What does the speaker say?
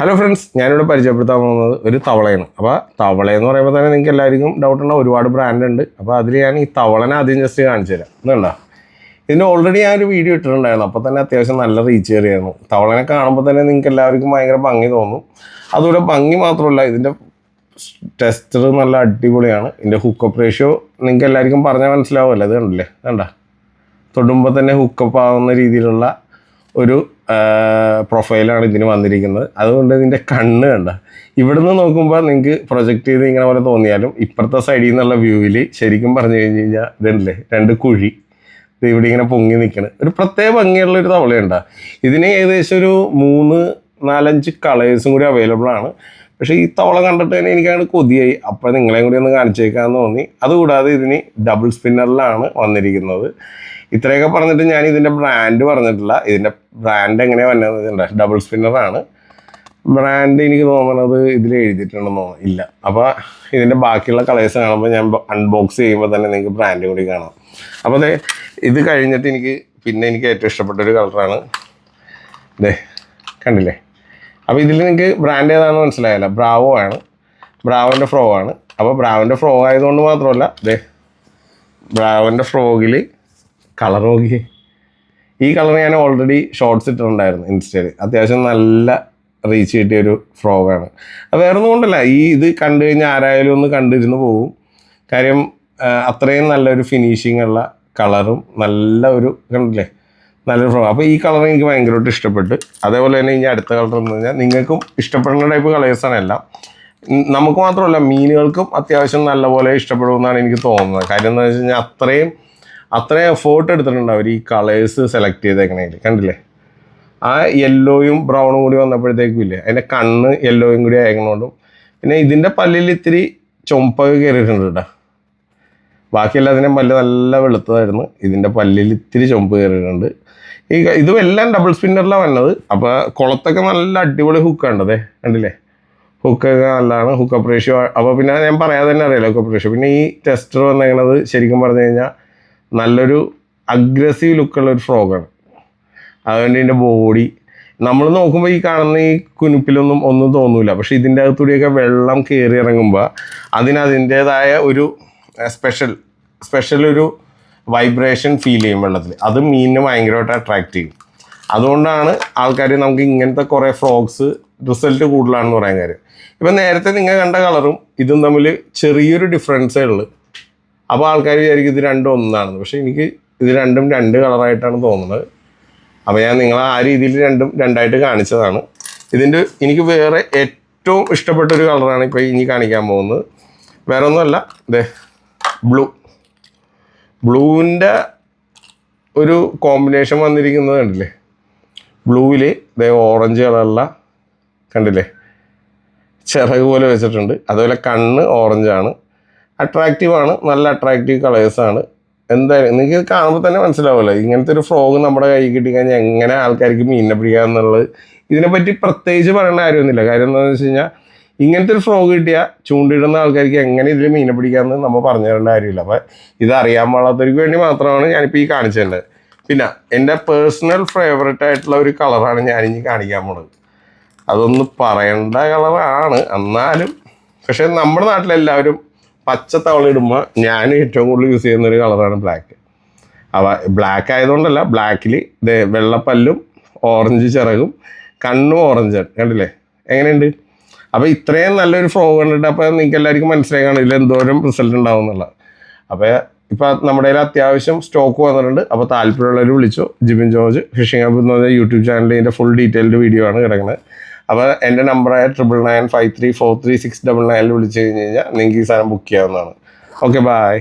Hello friends ഞാനിവിടെ പരിചയപ്പെടുത്താൻ പോകുന്നത് ഒരു തവളയാണ്. അപ്പോൾ തവള എന്ന് പറയുമ്പോൾ തന്നെ നിങ്ങൾക്ക് എല്ലാവർക്കും ഡൗട്ട് ഉണ്ടാവും ഒരുപാട് ബ്രാൻഡ് ഉണ്ട്. അപ്പോൾ അതിൽ ഞാൻ ഈ തവളനെ ആദ്യം ജസ്റ്റ് കാണിച്ചു തരാം. ഇതുണ്ടോ? ഇതിന് ഓൾറെഡി ഞാൻ ഒരു വീഡിയോ ഇട്ടിട്ടുണ്ടായിരുന്നു. അപ്പോൾ തന്നെ അത്യാവശ്യം നല്ല റീച്ച് കയറിയായിരുന്നു. തവളനെ കാണുമ്പോൾ തന്നെ നിങ്ങൾക്ക് എല്ലാവർക്കും ഭയങ്കര ഭംഗി തോന്നും. അതുപോലെ ഭംഗി മാത്രമല്ല ഇതിന്റെ ടെസ്റ്റർ നല്ല അടിപൊളിയാണ്. ഇതിന്റെ ഹുക്കപ്പ് റേഷ്യോ നിങ്ങൾക്ക് എല്ലാവർക്കും പറഞ്ഞാൽ മനസ്സിലാവുമല്ലോ. അത് കണ്ടില്ലേ? കണ്ട തൊടുമ്പോൾ തന്നെ ഹുക്കപ്പ് ആവുന്ന രീതിയിലുള്ള ഒരു പ്രൊഫൈലാണ് ഇതിന് വന്നിരിക്കുന്നത്. അതുകൊണ്ട് ഇതിന്റെ കണ്ണ് കണ്ട. ഇവിടുന്ന് നോക്കുമ്പോൾ നിങ്ങൾക്ക് പ്രൊജക്റ്റ് ചെയ്ത് ഇങ്ങനെ പോലെ തോന്നിയാലും ഇപ്പുറത്തെ സൈഡിൽ നിന്നുള്ള വ്യൂവിൽ ശരിക്കും പറഞ്ഞു കഴിഞ്ഞ് കഴിഞ്ഞാൽ ഇതല്ലേ? രണ്ട് കുഴി. ഇത് ഇവിടെ ഇങ്ങനെ പൊങ്ങി നിൽക്കണ് ഒരു പ്രത്യേക ഭംഗിയുള്ള ഒരു തവളയുണ്ട. ഇതിന് ഏകദേശം ഒരു മൂന്ന് നാലഞ്ച് കളേഴ്സും കൂടി അവൈലബിൾ ആണ്. പക്ഷേ ഈ തവള കണ്ടിട്ട് തന്നെ എനിക്കങ്ങനെ കൊതിയായി. അപ്പോൾ നിങ്ങളെയും കൂടി ഒന്ന് കാണിച്ചേക്കാമെന്ന് തോന്നി. അതുകൂടാതെ ഇതിന് ഡബിൾ സ്പിന്നറിലാണ് വന്നിരിക്കുന്നത്. ഇത്രയൊക്കെ പറഞ്ഞിട്ട് ഞാൻ ഇതിന്റെ ബ്രാൻഡ് പറഞ്ഞിട്ടില്ല. ഇതിന്റെ ബ്രാൻഡ് എങ്ങനെയാണ് വന്നത് ഡബിൾ സ്പിന്നറാണ് ബ്രാൻഡ് എനിക്ക് തോന്നുന്നത് ഇതിൽ എഴുതിയിട്ടുണ്ടെന്ന് തോന്നുന്നു. ഇല്ല. അപ്പോൾ ഇതിന്റെ ബാക്കിയുള്ള കളേഴ്സ് കാണുമ്പോൾ ഞാൻ അൺബോക്സ് ചെയ്യുമ്പോൾ തന്നെ നിങ്ങൾക്ക് ബ്രാൻഡ് കൂടി കാണാം. അപ്പോൾ അതെ ഇത് കഴിഞ്ഞിട്ട് എനിക്ക് പിന്നെ എനിക്ക് ഏറ്റവും ഇഷ്ടപ്പെട്ട ഒരു കളറാണ് ഇതേ കണ്ടില്ലേ? അപ്പോൾ ഇതിൽ നിങ്ങൾക്ക് ബ്രാൻഡ് ഏതാണെന്ന് മനസ്സിലായല്ല. ബ്രാവോ ആണ്. ബ്രാവോന്റെ ഫ്രോ ആണ്. അപ്പോൾ ബ്രാവോന്റെ ഫ്രോ ആയതുകൊണ്ട് മാത്രമല്ല ഇതേ ബ്രാവോന്റെ ഫ്രോഗിൽ കളർ നോക്കി. ഈ കളർ ഞാൻ ഓൾറെഡി ഷോർട്സ് ഇട്ടിട്ടുണ്ടായിരുന്നു ഇൻസ്റ്റയിൽ. അത്യാവശ്യം നല്ല റീച്ച് കിട്ടിയ ഒരു ഫ്രോഗാണ് വേറെ ഒന്നും കൊണ്ടല്ല. ഈ ഇത് കണ്ടു കഴിഞ്ഞാൽ ആരായാലും ഒന്ന് കണ്ടിരുന്ന് പോകും കാര്യം അത്രയും നല്ലൊരു ഫിനിഷിംഗ് ഉള്ള കളറും നല്ല ഒരു കണ്ടില്ലേ? നല്ലൊരു ഫ്രോ അപ്പോൾ ഈ കളർ എനിക്ക് ഭയങ്കരമായിട്ട് ഇഷ്ടപ്പെട്ട്. അതേപോലെ തന്നെ ഇനി അടുത്ത കളർ എന്ന് പറഞ്ഞാൽ നിങ്ങൾക്കും ഇഷ്ടപ്പെടുന്ന ടൈപ്പ് കളേഴ്സാണ് എല്ലാം. നമുക്ക് മാത്രമല്ല മീനുകൾക്കും അത്യാവശ്യം നല്ലപോലെ ഇഷ്ടപ്പെടുമെന്നാണ് എനിക്ക് തോന്നുന്നത്. കാര്യം എന്താ വെച്ച് കഴിഞ്ഞാൽ അത്രയും അത്രയും എഫേർട്ട് എടുത്തിട്ടുണ്ട് അവർ ഈ കളേഴ്സ് സെലക്ട് ചെയ്തേക്കണേൽ കണ്ടില്ലേ? ആ യെല്ലോയും ബ്രൗണും കൂടി വന്നപ്പോഴത്തേക്കും ഇല്ലേ? അതിന്റെ കണ്ണ് യെല്ലോയും കൂടി ആയതുകൊണ്ടും പിന്നെ ഇതിന്റെ പല്ലിൽ ഇത്തിരി ചുമപ്പൊക്കെ കയറിയിട്ടുണ്ട് കേട്ടോ ബാക്കിയെല്ലാം അതിന്റെ പല്ല് നല്ല വെളുത്തതായിരുന്നു. ഇതിന്റെ പല്ലിൽ ഇത്തിരി ചുമപ്പ് കയറിയിട്ടുണ്ട് ഈ ഇത് എല്ലാം ഡബിൾ സ്പിന്നറിലാണ് വന്നത്. അപ്പോൾ കുളത്തൊക്കെ നല്ല അടിപൊളി ഹുക്ക് അതെ കണ്ടില്ലേ? ഹുക്കൊക്കെ നല്ലതാണ് ഹുക്കപ്പ് റേഷ്യോ അപ്പോൾ പിന്നെ ഞാൻ പറയാതെ തന്നെ അറിയാലോ ഹുക്കപ്പ് റേഷ്യോ പിന്നെ ഈ ടെസ്റ്റർ വന്നേക്കണത് ശരിക്കും പറഞ്ഞു കഴിഞ്ഞാൽ നല്ലൊരു അഗ്രസീവ് ലുക്കുള്ള ഒരു ഫ്രോഗാണ് അതുകൊണ്ട് ഇതിന്റെ ബോഡി നമ്മൾ നോക്കുമ്പോൾ ഈ കാണുന്ന ഈ കുനിപ്പിലൊന്നും ഒന്നും തോന്നൂല. പക്ഷേ ഇതിന്റെ അകത്തൂടെയൊക്കെ വെള്ളം കയറി ഇറങ്ങുമ്പോൾ അതിന് അതിന്റേതായ ഒരു സ്പെഷ്യൽ സ്പെഷ്യൽ ഒരു വൈബ്രേഷൻ ഫീൽ ചെയ്യും വെള്ളത്തിൽ അത് മീനിനെ ഭയങ്കരമായിട്ട് അട്രാക്റ്റ് ചെയ്യും. അതുകൊണ്ടാണ് ആൾക്കാർ നമുക്ക് ഇങ്ങനത്തെ കുറേ ഫ്രോഗ്സ് റിസൾട്ട് കൂടുതലാണെന്ന് പറയാൻ കാര്യം. ഇപ്പം നേരത്തെ നിങ്ങൾ കണ്ട കളറും ഇതും തമ്മിൽ ചെറിയൊരു ഡിഫറൻസേ ഉള്ളൂ. അപ്പോൾ ആൾക്കാർ വിചാരിക്കും ഇത് രണ്ടും ഒന്നാണെന്ന്. പക്ഷേ എനിക്ക് ഇത് രണ്ടും രണ്ട് കളറായിട്ടാണ് തോന്നുന്നത്. അപ്പോൾ ഞാൻ നിങ്ങളെ ആ രീതിയിൽ രണ്ടും രണ്ടായിട്ട് കാണിച്ചതാണ്. ഇതിന്റെ എനിക്ക് വേറെ ഏറ്റവും ഇഷ്ടപ്പെട്ട ഒരു കളറാണ് ഇപ്പോൾ ഇനി കാണിക്കാൻ പോകുന്നത്. വേറെ ഒന്നുമല്ല ഇതേ ബ്ലൂ. ബ്ലൂവിന്റെ ഒരു കോമ്പിനേഷൻ വന്നിരിക്കുന്നത് കണ്ടില്ലേ? ബ്ലൂവിൽ ഇതേ ഓറഞ്ച് കളറുള്ള കണ്ടില്ലേ? ചിറക് പോലെ വെച്ചിട്ടുണ്ട്. അതുപോലെ കണ്ണ് ഓറഞ്ചാണ്. അട്രാക്റ്റീവ് ആണ്. നല്ല അട്രാക്റ്റീവ് കളേഴ്സാണ് എന്തായാലും നിങ്ങൾക്ക് കാണുമ്പോൾ തന്നെ മനസ്സിലാവുമല്ലോ. ഇങ്ങനത്തെ ഒരു ഫ്രോഗ് നമ്മുടെ കയ്യിൽ കിട്ടിക്കഴിഞ്ഞാൽ എങ്ങനെ ആൾക്കാർക്ക് മീനിനെ പിടിക്കുക എന്നുള്ളത്. ഇതിനെപ്പറ്റി പ്രത്യേകിച്ച് പറയേണ്ട കാര്യമൊന്നുമില്ല. കാര്യം എന്താണെന്ന് വെച്ച് കഴിഞ്ഞാൽ ഇങ്ങനത്തെ ഒരു ഫ്രോഗ് കിട്ടിയാൽ ചൂണ്ടിടുന്ന ആൾക്കാർക്ക് എങ്ങനെ ഇതിൽ മീനെ പിടിക്കാമെന്ന് നമ്മൾ പറഞ്ഞു തരേണ്ട കാര്യമില്ല. അപ്പം ഇത് അറിയാൻ പാടാത്തവർക്ക് വേണ്ടി മാത്രമാണ് ഞാനിപ്പോൾ ഈ കാണിച്ചു പിന്നെ എന്റെ പേഴ്സണൽ ഫേവററ്റ് ആയിട്ടുള്ള ഒരു കളറാണ് ഞാനിനി കാണിക്കാൻ പോണത്. അതൊന്ന് പറയേണ്ട കളറാണ് എന്നാലും പക്ഷേ നമ്മുടെ നാട്ടിലെല്ലാവരും പച്ച തവള ഇടുമ്പോൾ ഞാൻ ഏറ്റവും കൂടുതൽ യൂസ് ചെയ്യുന്ന ഒരു കളറാണ് ബ്ലാക്ക് അവ ബ്ലാക്ക് ആയതുകൊണ്ടല്ല ബ്ലാക്കിൽ ഇതേ വെള്ളപ്പല്ലും ഓറഞ്ച് ചിറകും കണ്ണും ഓറഞ്ച് കണ്ടില്ലേ? എങ്ങനെയുണ്ട്? അപ്പോൾ ഇത്രയും നല്ലൊരു ഫ്രോ കണ്ടിട്ട് അപ്പോൾ നിങ്ങൾക്ക് എല്ലാവർക്കും മനസ്സിലായി കാണും ഇതിൽ എന്തോരം റിസൾട്ട് ഉണ്ടാവും എന്നുള്ളത്. അപ്പോൾ ഇപ്പോൾ നമ്മുടെ കയ്യിൽ അത്യാവശ്യം സ്റ്റോക്ക് വന്നിട്ടുണ്ട്. അപ്പോൾ താല്പര്യമുള്ളവർ വിളിച്ചു. ജിബിൻ ജോർജ് ഫിഷിംഗ് ഹബ് എന്ന് പറഞ്ഞ യൂട്യൂബ് ചാനലിൽ ഇതിന്റെ ഫുൾ ഡീറ്റെയിൽഡ് വീഡിയോ ആണ് കിടക്കുന്നത് അപ്പോൾ എന്റെ നമ്പറായ triple nine five three four three six double നയനിൽ വിളിച്ച് കഴിഞ്ഞ് കഴിഞ്ഞാൽ നിങ്ങൾക്ക് ഈ സാധനം ബുക്ക് ചെയ്യാവുന്നതാണ്. Okay bye